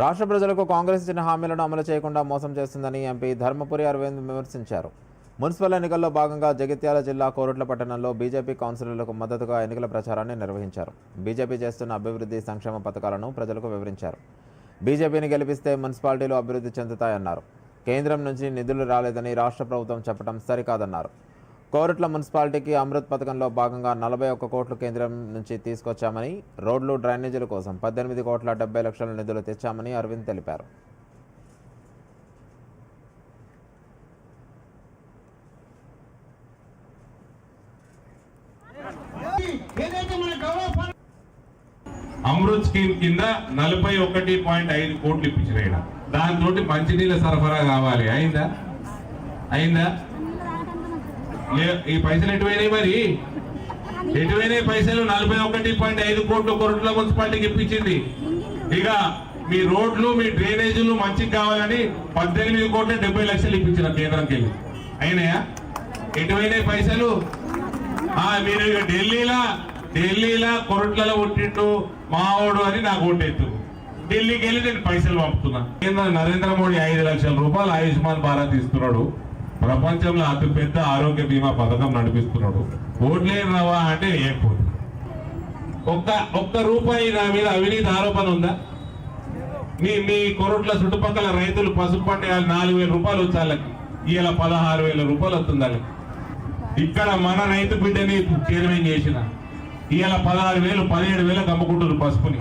రాష్ట్ర ప్రజలకు కాంగ్రెస్ ఇచ్చిన హామీలను అమలు చేయకుండా మోసం చేస్తుందని ఎంపీ ధర్మపురి అరవింద్ విమర్శించారు. మున్సిపల్ ఎన్నికల్లో భాగంగా జగిత్యాల జిల్లా కోరుట్ల పట్టణంలో బీజేపీ కౌన్సిలర్లకు మద్దతుగా ఎన్నికల ప్రచారాన్ని నిర్వహించారు. బీజేపీ చేస్తున్న అభివృద్ధి సంక్షేమ పథకాలను ప్రజలకు వివరించారు. బీజేపీని గెలిపిస్తే మున్సిపాలిటీలు అభివృద్ధి చెందుతాయన్నారు. కేంద్రం నుంచి నిధులు రాలేదని రాష్ట్ర ప్రభుత్వం చెప్పడం సరికాదన్నారు. కోరుట్ల మున్సిపాలిటీకి అమృత్ పథకంలో భాగంగా నలభై ఒక్క కోట్లు కేంద్రం నుంచి తీసుకొచ్చామని రోడ్లు డ్రైనేజీల కోసం పద్దెనిమిది కోట్ల డెబ్బై లక్షల నిధులు తెచ్చామని అరవింద్ తెలిపారు. అమృత్ స్కీమ్ కింద నలభై ఒకటి పాయింట్ ఐదు కోట్లు ఇప్పించిన ఈడ. దాంతో మంచినీళ్ళ సరఫరా కావాలి. అయిందా? అయిందా? ఈ పైసలు ఎటువైనాయి మరి? ఎటువైనాయి పైసలు? నలభై ఒకటి పాయింట్ ఐదు కోట్లు కొరట్ల మున్సిపాలిటీకి ఇప్పించింది. ఇక మీ రోడ్లు మీ డ్రైనేజీలు మంచిగా కావాలని పద్దెనిమిది కోట్ల డెబ్బై లక్షలు ఇప్పించిన కేంద్రంకి వెళ్ళి. అయినాయా? ఎటువైనాయి పైసలు? మీరు ఇక ఢిల్లీలా ఢిల్లీలా కొరట్లలో పుట్టిండు మావోడు అని నాకు ఓటెత్తు. ఢిల్లీకి వెళ్ళి నేను పైసలు పంపుతున్నా. కేంద్ర నరేంద్ర మోడీ ఐదు లక్షల రూపాయలు ఆయుష్మాన్ భారత్ ఇస్తున్నాడు. ప్రపంచంలో అతిపెద్ద ఆరోగ్య బీమా పథకం నడిపిస్తున్నాడు. ఓట్లేని రావా అంటే ఏకపోతే ఒక్క ఒక్క రూపాయి నా మీద అవినీతి ఆరోపణ ఉందా? మీ మీ కొరట్ల చుట్టుపక్కల రైతులు పసుపు పంట నాలుగు వేల రూపాయలు వచ్చాళ్ళకి ఇలా పదహారు వేల రూపాయలు వస్తుంది వాళ్ళకి. ఇక్కడ మన రైతు బిడ్డని చైర్మన్ చేసిన. ఇలా పదహారు వేలు పదిహేడు వేలకు అమ్ముకుంటున్నారు పసుపుని.